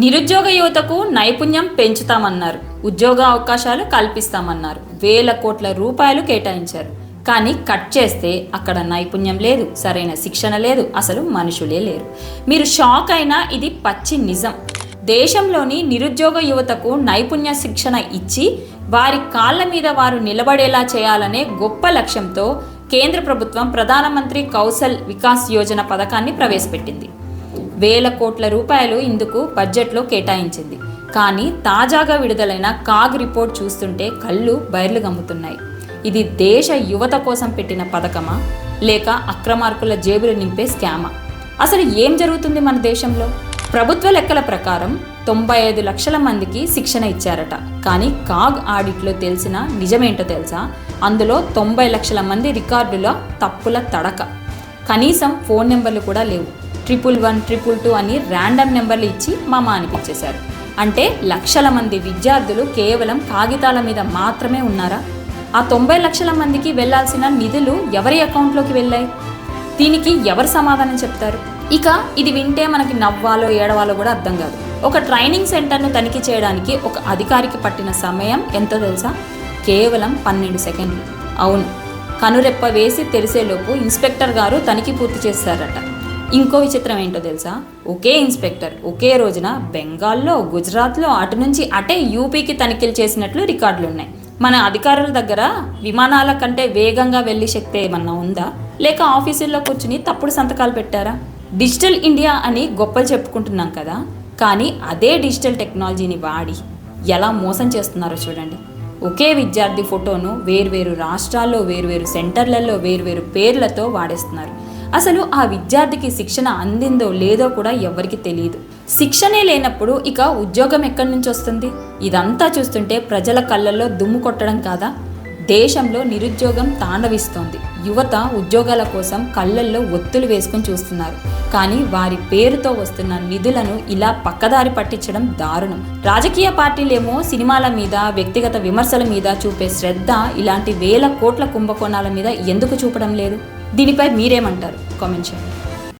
నిరుద్యోగ యువతకు నైపుణ్యం పెంచుతామన్నారు. ఉద్యోగ అవకాశాలు కల్పిస్తామన్నారు. వేల కోట్ల రూపాయలు కేటాయించారు. కానీ కట్ చేస్తే అక్కడ నైపుణ్యం లేదు సరైన శిక్షణ లేదు అసలు మనుషులే లేరు. మీరు షాక్ అయినా ఇది పచ్చి నిజం. దేశంలోని నిరుద్యోగ యువతకు నైపుణ్య శిక్షణ ఇచ్చి వారి కాళ్ళ మీద వారు నిలబడేలా చేయాలనే గొప్ప లక్ష్యంతో కేంద్ర ప్రభుత్వం ప్రధానమంత్రి కౌశల్ వికాస్ యోజన పథకాన్ని ప్రవేశపెట్టింది. వేల కోట్ల రూపాయలు ఇందుకు బడ్జెట్లో కేటాయించింది. కానీ తాజాగా విడుదలైన కాగ్ రిపోర్ట్ చూస్తుంటే కళ్ళు బయర్లు గమ్ముతున్నాయి. ఇది దేశ యువత కోసం పెట్టిన పథకమా? లేక అక్రమార్కుల జేబులు నింపే స్కామా? అసలు ఏం జరుగుతుంది మన దేశంలో? ప్రభుత్వ లెక్కల ప్రకారం తొంభై ఐదు లక్షల మందికి శిక్షణ ఇచ్చారట. కానీ కాగ్ ఆడిట్లో తెలిసిన నిజమేంటో తెలుసా? అందులో తొంభై లక్షల మంది రికార్డుల తప్పుల తడక. కనీసం ఫోన్ నెంబర్లు కూడా లేవు. ట్రిపుల్ వన్ ట్రిపుల్ టూ అని ర్యాండమ్ నెంబర్లు ఇచ్చి మామ అనిపించేశారు. అంటే లక్షల మంది విద్యార్థులు కేవలం కాగితాల మీద మాత్రమే ఉన్నారా? ఆ తొంభై లక్షల మందికి వెళ్ళాల్సిన నిధులు ఎవరి అకౌంట్లోకి వెళ్ళాయి? దీనికి ఎవరు సమాధానం చెప్తారు? ఇక ఇది వింటే మనకి నవ్వాలో ఏడవాలో కూడా అర్థం కాదు. ఒక ట్రైనింగ్ సెంటర్ను తనిఖీ చేయడానికి ఒక అధికారికి పట్టిన సమయం ఎంతో తెలుసా? కేవలం పన్నెండు సెకండ్లు. అవును కనురెప్ప వేసి తెరిసేలోపు ఇన్స్పెక్టర్ గారు తనిఖీ పూర్తి చేశారట. ఇంకో విచిత్రం ఏంటో తెలుసా? ఒకే ఇన్స్పెక్టర్ ఒకే రోజున బెంగాల్లో గుజరాత్లో అటు నుంచి అటే యూపీకి తనిఖీలు చేసినట్లు రికార్డులు ఉన్నాయి మన అధికారుల దగ్గర విమానాల కంటే వేగంగా వెళ్ళే శక్తి ఏమన్నా ఉందా? లేక ఆఫీసుల్లో కూర్చుని తప్పుడు సంతకాలు పెట్టారా? డిజిటల్ ఇండియా అని గొప్పలు చెప్పుకుంటున్నాం కదా. కానీ అదే డిజిటల్ టెక్నాలజీని వాడి ఎలా మోసం చేస్తున్నారో చూడండి. ఒకే విద్యార్థి ఫోటోను వేర్వేరు రాష్ట్రాల్లో వేర్వేరు సెంటర్లలో వేర్వేరు పేర్లతో వాడేస్తున్నారు. అసలు ఆ విద్యార్థికి శిక్షణ అందిందో లేదో కూడా ఎవరికి తెలియదు శిక్షణే లేనప్పుడు ఇక ఉద్యోగం ఎక్కడి నుంచి వస్తుంది? ఇదంతా చూస్తుంటే ప్రజల కళ్ళల్లో దుమ్ము కొట్టడం కాదా? దేశంలో నిరుద్యోగం తాండవిస్తోంది. యువత ఉద్యోగాల కోసం కళ్ళల్లో ఒత్తులు వేసుకుని చూస్తున్నారు. కానీ వారి పేరుతో వస్తున్న నిధులను ఇలా పక్కదారి పట్టించడం దారుణం. రాజకీయ పార్టీలేమో సినిమాల మీద వ్యక్తిగత విమర్శల మీద చూపే శ్రద్ధ ఇలాంటి వేల కోట్ల కుంభకోణాల మీద ఎందుకు చూపడం లేదు? దీనిపై మీరేమంటారు? కామెంట్ చేయండి.